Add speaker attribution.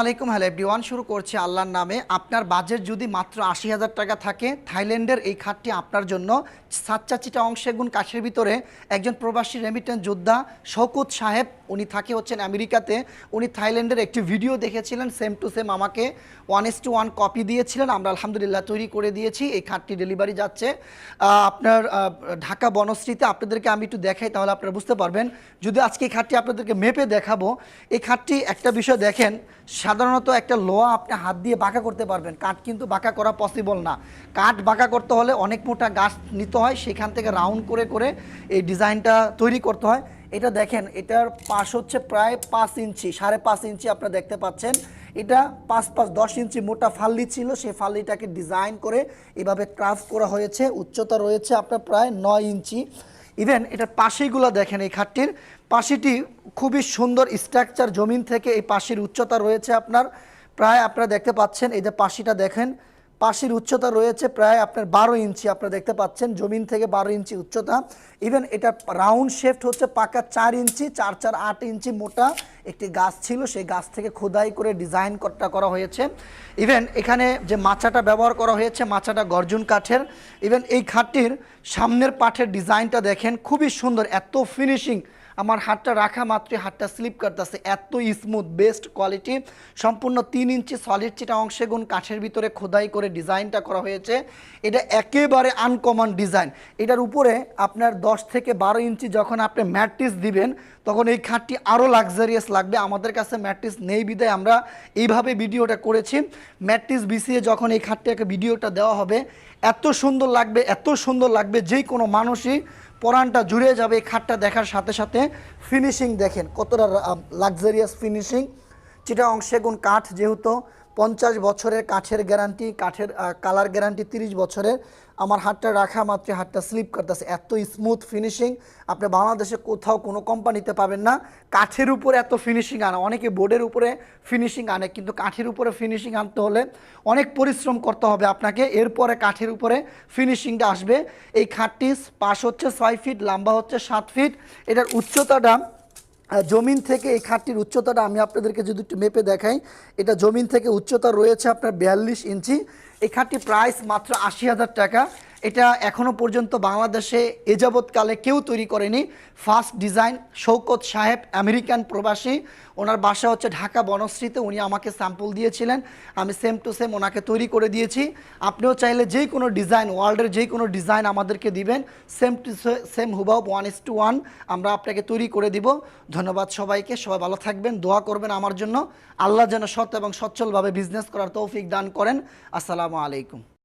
Speaker 1: আলাইকুম। Hello everyone, শুরু করছি আল্লাহর নামে। আপনার বাজেট যদি মাত্র আশি হাজার টাকা থাকে, থাইল্যান্ডের এই খাতটি আপনার জন্য। সাতচা চিটা অংশে গুণ কাঠের ভিতরে একজন প্রবাসী রেমিটেন্স যোদ্ধা শৌকত সাহেব, উনি থাকে হচ্ছেন আমেরিকাতে। উনি থাইল্যান্ডের একটি ভিডিও দেখেছিলেন সেম টু সেম আমাকে one is to one copy দিয়েছিলেন। আমরা আলহামদুলিল্লাহ তৈরি করে দিয়েছি, এই খাতটি ডেলিভারি যাচ্ছে। আপনার ঢাকা বনশ্রীতে আপনাদেরকে আমি একটু দেখাই, তাহলে আপনারা বুঝতে পারবেন। যদি আজকে এই খাতটি আপনাদেরকে মেপে দেখাবো, এই খাতটি একটা বিষয় দেখেন সাধারণত একটা লোহা আপনি হাত দিয়ে বাঁকা করতে পারবেন। কাঠ কিন্তু বাঁকা করা পসিবল না। কাঠ বাঁকা করতে হলে অনেক মোটা গাছ নিতে হয়, সেখান থেকে রাউন্ড করে করে এই ডিজাইনটা তৈরি করতে হয়। এটা দেখেন, এটার পাশ হচ্ছে প্রায় পাঁচ ইঞ্চি, সাড়ে পাঁচ ইঞ্চি আপনারা দেখতে পাচ্ছেন। এটা পাঁচ পাঁচ দশ ইঞ্চি মোটা ফাল্লি ছিল সেই ফাল্লিটাকে ডিজাইন করে এভাবে ক্রাফট করা হয়েছে। উচ্চতা রয়েছে আপনার প্রায় নয় ইঞ্চি। ইভেন এটার পাশেগুলো দেখেন এই খাটটির। পাশেটি খুবই সুন্দর স্ট্রাকচার জমিন থেকে এই পাশের উচ্চতা রয়েছে আপনার। প্রায় আপনারা দেখতে পাচ্ছেন, এই যে পাশিটা দেখেন পাশের উচ্চতা রয়েছে প্রায় আপনার বারো ইঞ্চি, আপনারা দেখতে পাচ্ছেন, জমিন থেকে বারো ইঞ্চি উচ্চতা। ইভেন এটা রাউন্ড শেফট হচ্ছে পাকা চার ইঞ্চি, চার চার আট ইঞ্চি মোটা একটি গাছ ছিল। সেই গাছ থেকে খোদাই করে ডিজাইন করটা করা হয়েছে। ইভেন এখানে যে মাচাটা ব্যবহার করা হয়েছে, মাচাটা গর্জন কাঠের। ইভেন এই খাটটির সামনের পাঠের ডিজাইনটা দেখেন, খুবই সুন্দর, এত ফিনিশিং আমার হাতটা রাখা মাত্রই হাতটা স্লিপ করতেছে। এত স্মুথ বেস্ট কোয়ালিটি সম্পূর্ণ তিন ইঞ্চি সলিড চিটা অংশে গুণ কাঠের ভিতরে খোদাই করে ডিজাইনটা করা হয়েছে। এটা একেবারে আনকমন ডিজাইন এটার উপরে আপনার দশ থেকে বারো ইঞ্চি যখন আপনি ম্যাট্রিস দিবেন, তখন এই খাটটি আরও লাক্সারিয়াস লাগবে। আমাদের কাছে ম্যাট্রিস নেই বিদায় আমরা এইভাবে ভিডিওটা করেছি। ম্যাট্রিস বিছিয়ে যখন এই খাটটাকে ভিডিওটা দেওয়া হবে, এত সুন্দর লাগবে, এত সুন্দর লাগবে যে কোনো মানুষই পরানটা জুড়ে যাবে এই খাটটা দেখার সাথে সাথে ফিনিশিং দেখেন কতটা লাক্সারিয়াস ফিনিশিং যেটা অংশে গুণ কাঠ যেহেতু পঞ্চাশ বছরের কাঠের গ্যারান্টি কাঠের কালার গ্যারান্টি তিরিশ বছরের। আমার হাতটা রাখা মাত্র হাতটা স্লিপ করতেছে। এত স্মুথ ফিনিশিং আপনি বাংলাদেশে কোথাও কোনো কোম্পানিতে পাবেন না। কাঠের উপরে এত ফিনিশিং আনা। অনেকে বোর্ডের উপরে ফিনিশিং আনে, কিন্তু কাঠের উপরে ফিনিশিং আনতে হলে অনেক পরিশ্রম করতে হবে আপনাকে। এরপরে কাঠের উপরে ফিনিশিংটা আসবে। এই খাটটি পাশ হচ্ছে ছয় ফিট লম্বা হচ্ছে সাত ফিট এটার উচ্চতাটা জমিন থেকে এই খাটটির উচ্চতাটা আমি আপনাদেরকে যদি একটু মেপে দেখাই, এটা জমিন থেকে উচ্চতা রয়েছে আপনার বিয়াল্লিশ ইঞ্চি। এই খাটটি প্রাইস মাত্র আশি হাজার টাকা। এটা এখনও পর্যন্ত বাংলাদেশে এ যাবৎকালে কেউ তৈরি করেনি। ফার্স্ট ডিজাইন শৌকত সাহেব আমেরিকান প্রবাসী। ওনার বাসা হচ্ছে ঢাকা বনশ্রীতে। উনি আমাকে স্যাম্পল দিয়েছিলেন। আমি সেম টু সেম ওনাকে তৈরি করে দিয়েছি। আপনিও চাইলে যে কোনো ডিজাইন ওয়ার্ল্ডের যে কোনো ডিজাইন আমাদেরকে দিবেন। সেম টু সেম হুবাব ওয়ান ইস টু ওয়ান আমরা আপনাকে তৈরি করে দিব। ধন্যবাদ সবাইকে। সবাই ভালো থাকবেন। দোয়া করবেন আমার জন্য। আল্লাহ যেন সৎ এবং সচ্ছলভাবে বিজনেস করার তৌফিক দান করেন। আসসালামু আলাইকুম।